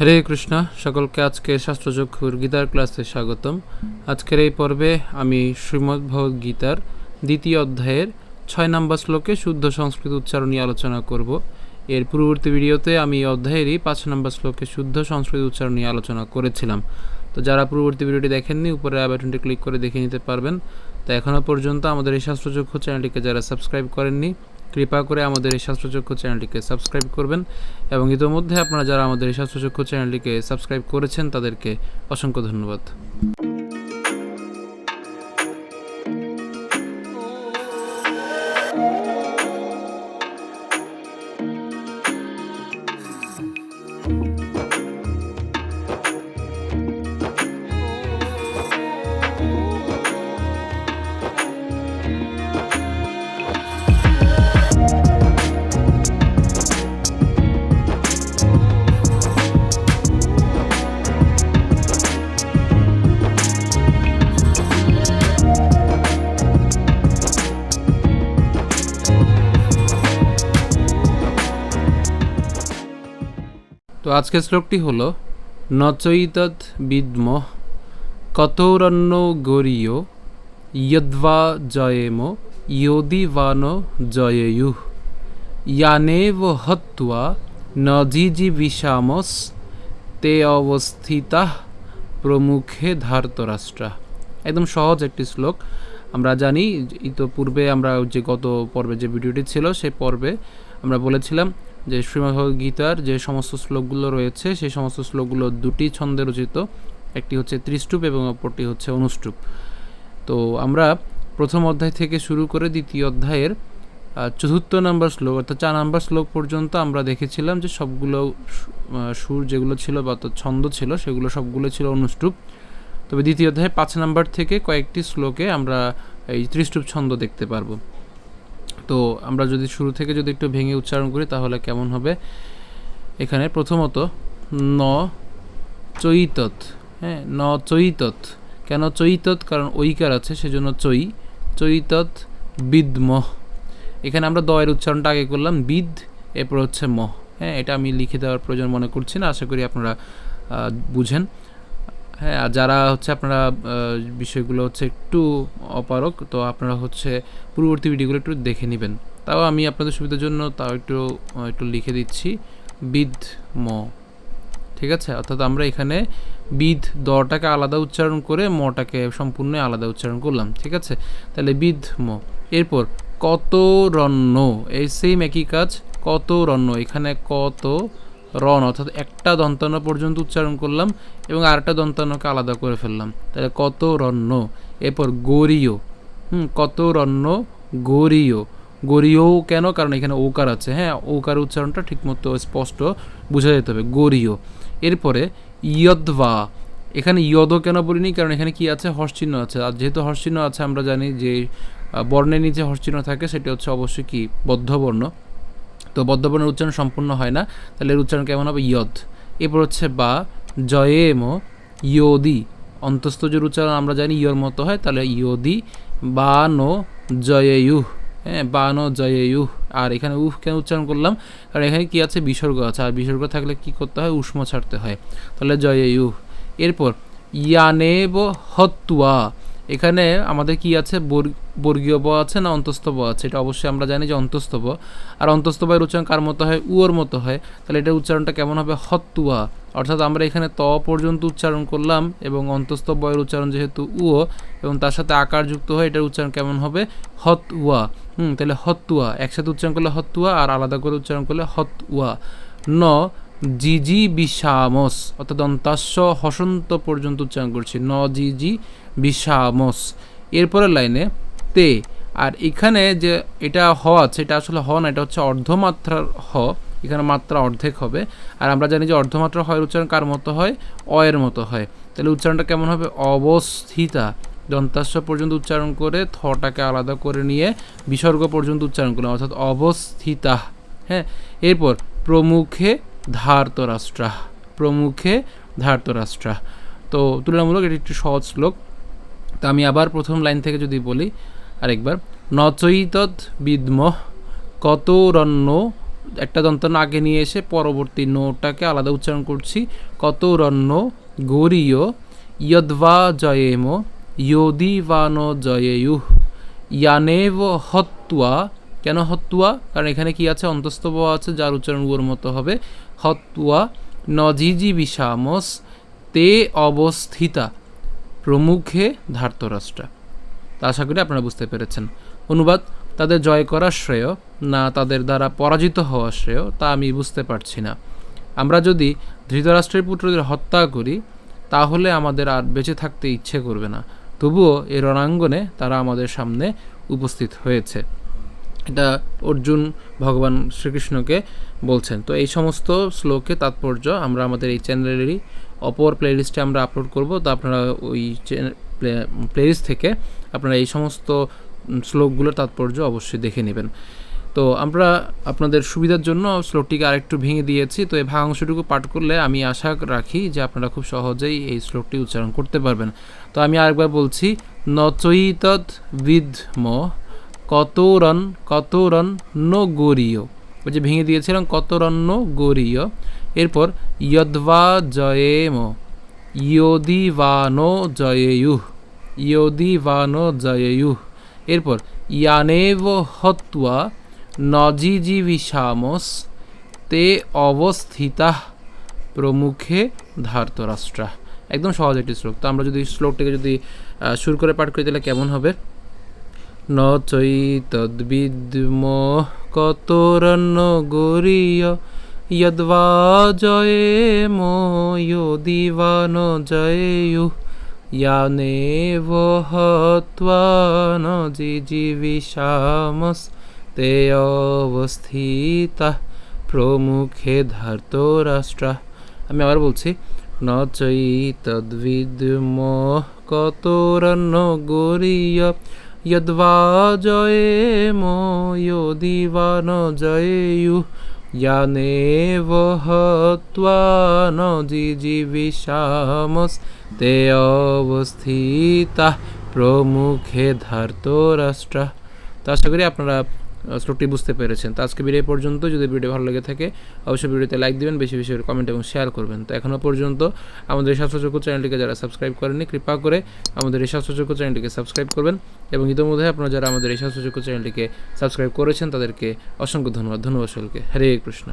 হরে কৃষ্ণ, সকলকে আজকে শাস্ত্রচক্ষুর গীতার ক্লাসে স্বাগতম। আজকের এই পর্বে আমি শ্রীমদ্ গীতার দ্বিতীয় অধ্যায়ের ছয় নম্বর শ্লোকে শুদ্ধ সংস্কৃত উচ্চারণ নিয়ে আলোচনা করব। এর পূর্ববর্তী ভিডিওতে আমি এই অধ্যায়েরই পাঁচ নম্বর শ্লোকে শুদ্ধ সংস্কৃত উচ্চারণ নিয়ে আলোচনা করেছিলাম। তো যারা পূর্ববর্তী ভিডিওটি দেখেননি, উপরে বাটনটি ক্লিক করে দেখে নিতে পারবেন। তো এখনও পর্যন্ত আমাদের এই শাস্ত্রচক্ষু চ্যানেলটিকে যারা সাবস্ক্রাইব করেননি কৃপা করে আমাদের এই স্বাস্থ্যচক্ষু চ্যানেলটিকে সাবস্ক্রাইব করবেন এবং ইতোমধ্যে আপনারা যারা আমাদের এই স্বাস্থ্যচক্ষু চ্যানেলটিকে সাবস্ক্রাইব করেছেন তাদেরকে অসংখ্য ধন্যবাদ। তো আজকের শ্লোকটি হলো, নচৈতৎ বিদ্ম কতরণ্য গরীয়, ইয়দ্বা জয়েম, ইয়োদি বান জয়েয়ু ইয়ানেব হত্বা নজিজি বিষামস তে অবস্থিতা প্রমুখে ধার্তরাষ্ট্রা। একদম সহজ একটি শ্লোক। আমরা জানি তো পূর্বে আমরা যে গত পর্বে যে ভিডিওটি ছিল, সেই পর্বে আমরা বলেছিলাম যে শ্রীমদ্ গীতার যে সমস্ত শ্লোকগুলো রয়েছে, সেই সমস্ত শ্লোকগুলো দুটি ছন্দে রচিত। একটি হচ্ছে ত্রিষ্টুপ এবং অপরটি হচ্ছে অনুষ্টুপ। তো আমরা প্রথম অধ্যায় থেকে শুরু করে দ্বিতীয় অধ্যায়ের চতুর্থ নম্বর শ্লোক অর্থাৎ চার নম্বর শ্লোক পর্যন্ত আমরা দেখেছিলাম যে সবগুলো সুর যেগুলো ছিল বা ছন্দ ছিল, সেগুলো সবগুলো ছিল অনুষ্টুপ। তবে দ্বিতীয় অধ্যায়ে পাঁচ নাম্বার থেকে কয়েকটি শ্লোকে আমরা এই ত্রিষ্টুপ ছন্দ দেখতে পারব। তো আমরা যদি শুরু থেকে যদি একটু ভেঙে উচ্চারণ করি তাহলে কেমন হবে? এখানে প্রথমত, ন চৈতত হ্যাঁ ন চৈতত। কেন চৈতত? কারণ ঐকার আছে, সেজন্য চৈ। চৈতত বিদ্ম। এখানে আমরা দয়ের উচ্চারণটা আগে করলাম, বিদ, এরপর হচ্ছে মহ হ্যাঁ এটা আমি লিখে দেওয়ার প্রয়োজন মনে করছি না, আশা করি আপনারা বুঝেন। হ্যাঁ আর যারা হচ্ছে আপনারা বিষয়গুলো হচ্ছে একটু অপারক তো আপনারা হচ্ছে পূর্ববর্তী ভিডিওগুলো একটু দেখে নেবেন। তাও আমি আপনাদের সুবিধার জন্য তাও একটু একটু লিখে দিচ্ছি। বিদ ম। ঠিক আছে? অর্থাৎ আমরা এখানে বিদ দটাকে আলাদা উচ্চারণ করে মটাকে সম্পূর্ণ আলাদা উচ্চারণ করলাম। ঠিক আছে? তাহলে বিদ ম। এরপর কত রণ্য এই সেম একই কাজ কত রণ্য এখানে কত রণ, অর্থাৎ একটা দন্তান্ন পর্যন্ত উচ্চারণ করলাম এবং আরেকটা দন্তান্নকে আলাদা করে ফেললাম। তাহলে কত রণ্য? এরপর গরীয়। হুম, কত রণ্য? গরীয়। গরীয় কেন? কারণ এখানে ওকার আছে। হ্যাঁ ওকার উচ্চারণটা ঠিকমতো স্পষ্ট বোঝা যেতে হবে। গরীয়। এরপরে ইয়দ্বা এখানে ইয়দ কেন বলিনি? কারণ এখানে কি আছে? হর্ষচিহ্ন আছে। আর যেহেতু হর্ষচিহ্ন আছে, আমরা জানি যে বর্ণের নিচে হর্ষচিহ্ন থাকে, সেটা হচ্ছে অবশ্যই কি? বদ্ধবর্ণ। তো বদ্ধবর্ণের উচ্চারণ সম্পূর্ণ হয় না। তাহলে এর উচ্চারণ কেমন হবে? ইয়দ এরপর হচ্ছে বা, জয়েম, ইয়োদি। অন্তস্থজের উচ্চারণ আমরা জানি ইয়র মতো হয়, তাহলে ইয়োদি বা নো জয়েয়ুহ। হ্যাঁ বা নো জয়েয়ুহ। আর এখানে উহ কেন উচ্চারণ করলাম? কারণ এখানে কি আছে? বিসর্গ আছে। আর বিসর্গ থাকলে কি করতে হয়? উষ্ম ছাড়তে হয়। তাহলে জয়েয়ুহ। এরপর, ইয়ানেব হত্তুয়া। এখানে আমাদের কি আছে? বর্গ- বর্গীয় ব আছে না অন্তস্থ ব আছে? এটা অবশ্যই আমরা জানি যে অন্তস্থ ব। আর অন্তস্থ বয়ের উচ্চারণ কার মতো হয়? উয়োর মতো হয়। তাহলে এটার উচ্চারণটা কেমন হবে? হত্তুয়া। অর্থাৎ আমরা এখানে ত পর্যন্ত উচ্চারণ করলাম এবং অন্তস্থ বয়ের উচ্চারণ যেহেতু উও এবং তার সাথে আকার যুক্ত হয়, এটার উচ্চারণ কেমন হবে? হত উয়া হুম, তাহলে হত্তুয়া। একসাথে উচ্চারণ করলে হত্তুয়া আর আলাদা করে উচ্চারণ করলে হত উয়া ন জিজি বিষামস অর্থাৎ দন্তাস্য হসন্ত পর্যন্ত উচ্চারণ করছি। ন জি জি বিষামস। এরপরের লাইনে তে, আর এখানে যে এটা হ আছে, এটা আসলে হ না, এটা হচ্ছে অর্ধমাত্রার হ। এখানে মাত্রা অর্ধেক হবে। আর আমরা জানি যে অর্ধমাত্রা হয় উচ্চারণ কার মতো হয়? অয়ের মতো হয়। তাহলে উচ্চারণটা কেমন হবে? অবস্থিতা। দন্তাস্য পর্যন্ত উচ্চারণ করে থটাকে আলাদা করে নিয়ে বিসর্গ পর্যন্ত উচ্চারণ করলাম, অর্থাৎ অবস্থিতা। হ্যাঁ এরপর প্রমুখে ধার্তরাষ্ট্রা, প্রমুখে ধার্তরাষ্ট্রা। তো তুলনামূলক এটি একটি সহজ শ্লোক। তো আমি আবার প্রথম লাইন থেকে যদি বলি, আরেকবার। নচৈতৎ বিদ্ম কতরণ্য একটা দন্তন্য আগে নিয়ে এসে পরবর্তী নোটাকে আলাদা উচ্চারণ করছি। কত রন্ন গৌরীয়, ইয়দ্বা জয়েম, ইয়োদিবান জয়েয়ুহ, ইয়ানেব হত্তুয়া। কেন হত্তুয়া? কারণ এখানে কি আছে? অন্তস্তব আছে, যার উচ্চারণ উর মতো হবে। হত্তুয়া নজিজি বিষামস তে অবস্থিতা প্রমুখে ধার্তরাষ্ট্রা। তা আশা করি আপনারা বুঝতে পেরেছেন। অনুবাদ, তাদের জয় করা শ্রেয় না তাদের দ্বারা পরাজিত হওয়া শ্রেয়, তা আমি বুঝতে পারছি না। আমরা যদি ধৃতরাষ্ট্রের পুত্রদের হত্যা করি, তাহলে আমাদের আর বেঁচে থাকতে ইচ্ছে করবে না। তবুও এই রণাঙ্গনে তারা আমাদের সামনে উপস্থিত হয়েছে। এটা অর্জুন ভগবান শ্রীকৃষ্ণকে বলছেন। তো এই সমস্ত শ্লোকে তাৎপর্য আমরা আমাদের এই চ্যানেলেরই অপর প্লেলিস্টে আমরা আপলোড করব। তো আপনারা ওই প্লেলিস্ট থেকে আপনারা এই সমস্ত শ্লোকগুলোর তাৎপর্য অবশ্যই দেখে নেবেন। তো আমরা আপনাদের সুবিধার জন্য শ্লোকটিকে আরেকটু ভেঙে দিয়েছি। তো এই ভাগাংশটুকু পাঠ করলে আমি আশা রাখি যে আপনারা খুব সহজেই এই শ্লোকটি উচ্চারণ করতে পারবেন। তো আমি আরেকবার বলছি নচৈতৎ বিধম কতরন কতরন ন গরীয়। ওই যে ভেঙে দিয়েছিলাম কতরন্ন গরীয়। এরপর ইয়দ্বা জয়েম ইয়োদিবানো জয়েয়ুহ ইয়োদিবানো জয়েয়ুহ। এরপর ইয়ানেব হত্বা নজিজীবিষামস তে অবস্থিতা প্রমুখে ধার্তরাষ্ট্রা। একদম সহজ একটি শ্লোক। তো আমরা যদি শ্লোকটিকে যদি সুর করে পাঠ করি, তাহলে কেমন হবে? ন চৈতদ্বিদ্ম কতরন্ন গরীয় যদ্বা জয়েম দিবান জয়েয়ু। ইয়ানেব হত্বা ন জিজিবিষামস তে অবস্থিতা প্রমুখে ধার্তরাষ্ট্রা আমি আবার বলছি ন চৈতদ্বিদ্ম কতরন্ন গরীয় यद्वा जयेमो योदिवान जयेयुः यानेव हत्वा न जिजीविषामस्ते অবস্থিতা প্রমুখে ধার্তরাষ্ট্রা তো আশা করি আপনারা আহ, শ্লোকটি বুঝতে পেরেছেন। তো আজকে ভিডিও পর্যন্ত যদি ভিডিও ভালো লেগে থাকে, অবশ্যই ভিডিওতে লাইক দিবেন, বেশি বেশি করে কমেন্ট এবং শেয়ার করবেন। তো এখনও পর্যন্ত আমাদের এই স্বাস্থ্যযোগ্য চ্যানেলটিকে যারা সাবস্ক্রাইব করেননি, কৃপা করে আমাদের এই স্বাস্থ্যযোগ্য চ্যানেলটিকে সাবস্ক্রাইব করবেন এবং ইতিমধ্যে আপনারা যারা আমাদের এই স্বাস্থ্যযোগ্য চ্যানেলটিকে সাবস্ক্রাইব করেছেন, তাদেরকে অসংখ্য ধন্যবাদ। ধন্যবাদ সকলকে। হরে কৃষ্ণ।